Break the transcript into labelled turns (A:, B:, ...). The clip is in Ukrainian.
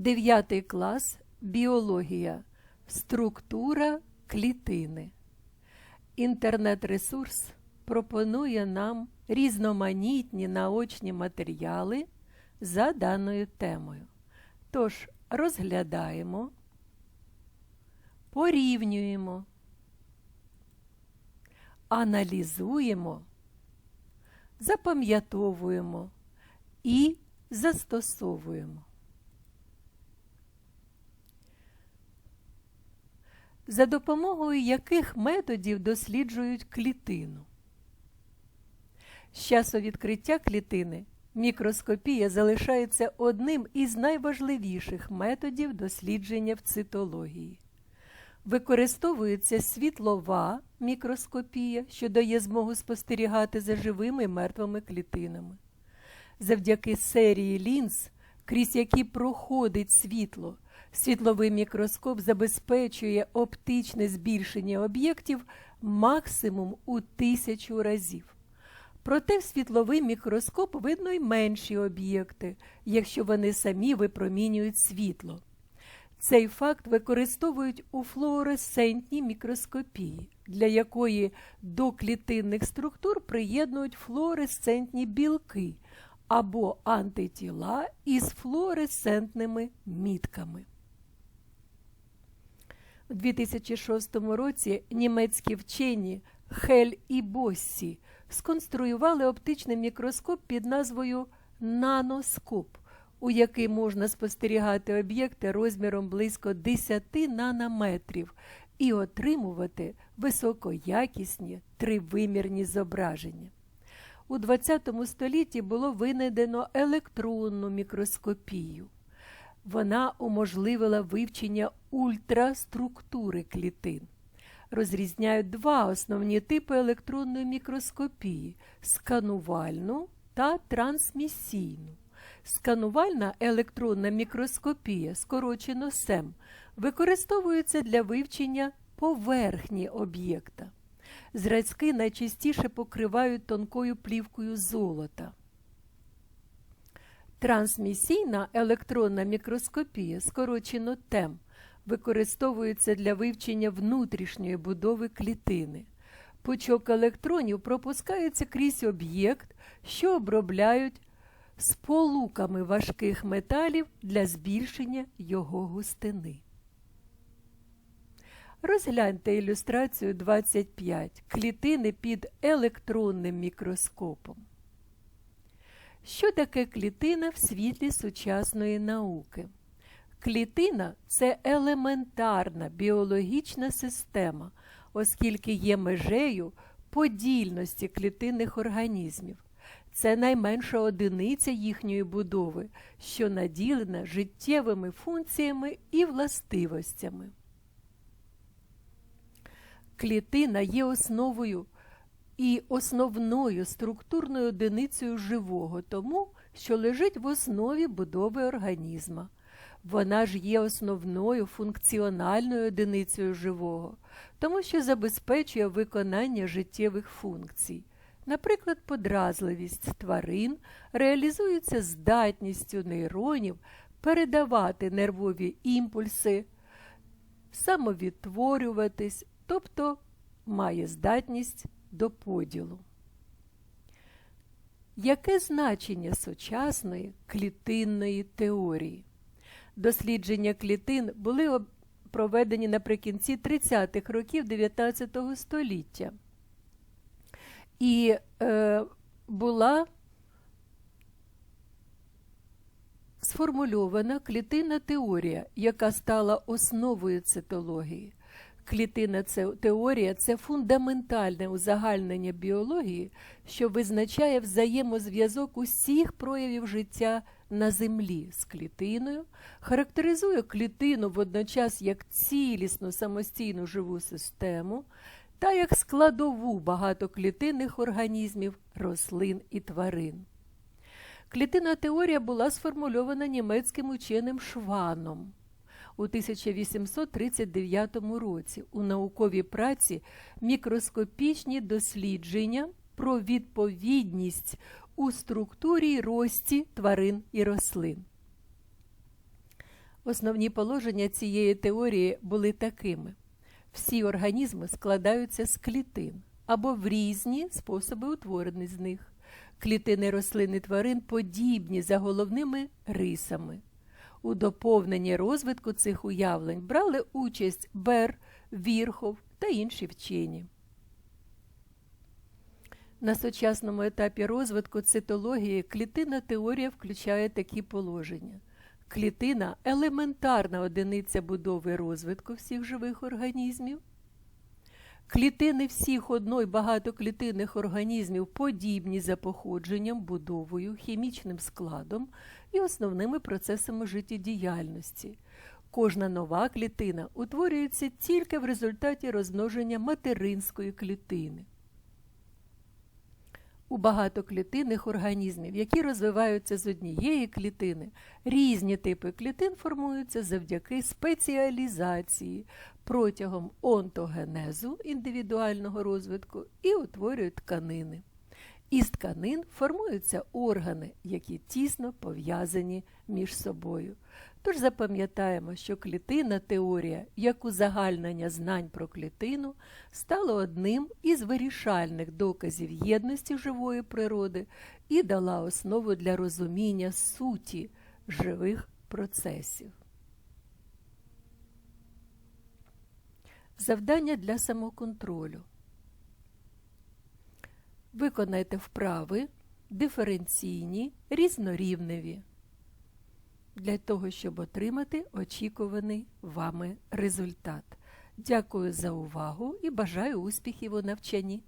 A: 9 клас Біологія. Структура клітини. Інтернет-ресурс пропонує нам різноманітні наочні матеріали за даною темою. Тож розглядаємо, порівнюємо, аналізуємо, запам'ятовуємо і застосовуємо. За допомогою яких методів досліджують клітину. З часу відкриття клітини мікроскопія залишається одним із найважливіших методів дослідження в цитології. Використовується світлова мікроскопія, що дає змогу спостерігати за живими і мертвими клітинами. Завдяки серії лінз, крізь які проходить світло, світловий мікроскоп забезпечує оптичне збільшення об'єктів максимум у тисячу разів. Проте в світловий мікроскоп видно й менші об'єкти, якщо вони самі випромінюють світло. Цей факт використовують у флуоресцентній мікроскопії, для якої до клітинних структур приєднують флуоресцентні білки або антитіла із флуоресцентними мітками. У 2006 році німецькі вчені Хель і Боссі сконструювали оптичний мікроскоп під назвою наноскоп, у який можна спостерігати об'єкти розміром близько 10 нанометрів і отримувати високоякісні тривимірні зображення. У ХХ столітті було винайдено електронну мікроскопію. Вона уможливила вивчення ультраструктури клітин. Розрізняють два основні типи електронної мікроскопії сканувальну та трансмісійну. Сканувальна електронна мікроскопія, скорочено СЕМ, використовується для вивчення поверхні об'єкта. Зразки найчастіше покривають тонкою плівкою золота. Трансмісійна електронна мікроскопія, скорочено ТЕМ, використовується для вивчення внутрішньої будови клітини. Пучок електронів пропускається крізь об'єкт, що обробляють сполуками важких металів для збільшення його густини. Розгляньте ілюстрацію 25 клітини під електронним мікроскопом. Що таке клітина в світлі сучасної науки? Клітина це елементарна біологічна система, оскільки є межею подільності клітинних організмів. Це найменша одиниця їхньої будови, що наділена життєвими функціями і властивостями. Клітина є основою і основною структурною одиницею живого, тому що лежить в основі будови організма. Вона ж є основною функціональною одиницею живого, тому що забезпечує виконання життєвих функцій. Наприклад, подразливість тварин реалізується здатністю нейронів передавати нервові імпульси, самовідтворюватись, тобто має здатність до поділу. Яке значення сучасної клітинної теорії? Дослідження клітин були проведені наприкінці 30-х років 19 століття. І е, була сформульована клітинна теорія, яка стала основою цитології. Клітина теорія це фундаментальне узагальнення біології, що визначає взаємозв'язок усіх проявів життя на землі з клітиною, характеризує клітину водночас як цілісну самостійну живу систему та як складову багатоклітинних організмів рослин і тварин. Клітинна теорія була сформульована німецьким ученим Шваном у 1839 році у науковій праці мікроскопічні дослідження про відповідність у структурі й рості тварин і рослин. Основні положення цієї теорії були такими: всі організми складаються з клітин або в різні способи утворені з них. Клітини рослин і тварин подібні за головними рисами. У доповненні розвитку цих уявлень брали участь Бер, Вірхов та інші вчені. На сучасному етапі розвитку цитології клітинна теорія включає такі положення. Клітина елементарна одиниця будови розвитку всіх живих організмів. Клітини всіх одно- багатоклітинних організмів подібні за походженням, будовою, хімічним складом і основними процесами життєдіяльності. Кожна нова клітина утворюється тільки в результаті розмноження материнської клітини. У багатоклітинних організмів, які розвиваються з однієї клітини, різні типи клітин формуються завдяки спеціалізації протягом онтогенезу індивідуального розвитку і утворюють тканини. Із тканин формуються органи, які тісно пов'язані між собою. Тож запам'ятаємо, що клітинна теорія, як узагальнення знань про клітину, стала одним із вирішальних доказів єдності живої природи і дала основу для розуміння суті живих процесів. Завдання для самоконтролю. Виконайте вправи диференційні, різнорівневі для того, щоб отримати очікуваний вами результат. Дякую за увагу і бажаю успіхів у навчанні!